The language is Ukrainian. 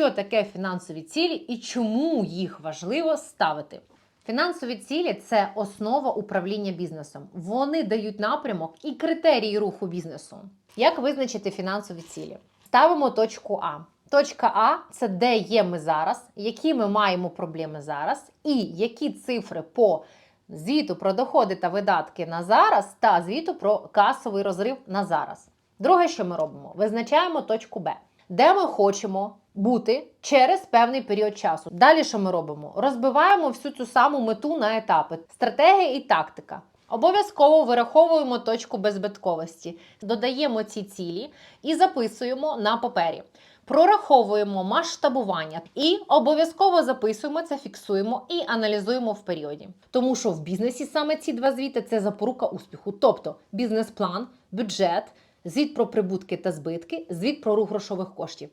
що таке фінансові цілі і чому їх важливо ставити. Фінансові цілі це основа управління бізнесом. Вони дають напрямок і критерії руху бізнесу. Як визначити фінансові цілі? Ставимо точку А. Точка А це де є ми зараз, які ми маємо проблеми зараз, і які цифри по звіту про доходи та видатки на зараз та звіту про касовий розрив на зараз. Друге, що ми робимо, визначаємо точку Б, де ми хочемо бути через певний період часу. Далі що ми робимо? Розбиваємо всю цю саму мету на етапи: стратегія і тактика. Обов'язково вираховуємо точку беззбитковості, додаємо ці цілі і записуємо на папері. Прораховуємо масштабування і обов'язково записуємо це, фіксуємо і аналізуємо в періоді. Тому що в бізнесі саме ці два звіти це запорука успіху. Тобто бізнес-план, бюджет, звіт про прибутки та збитки, звіт про рух грошових коштів.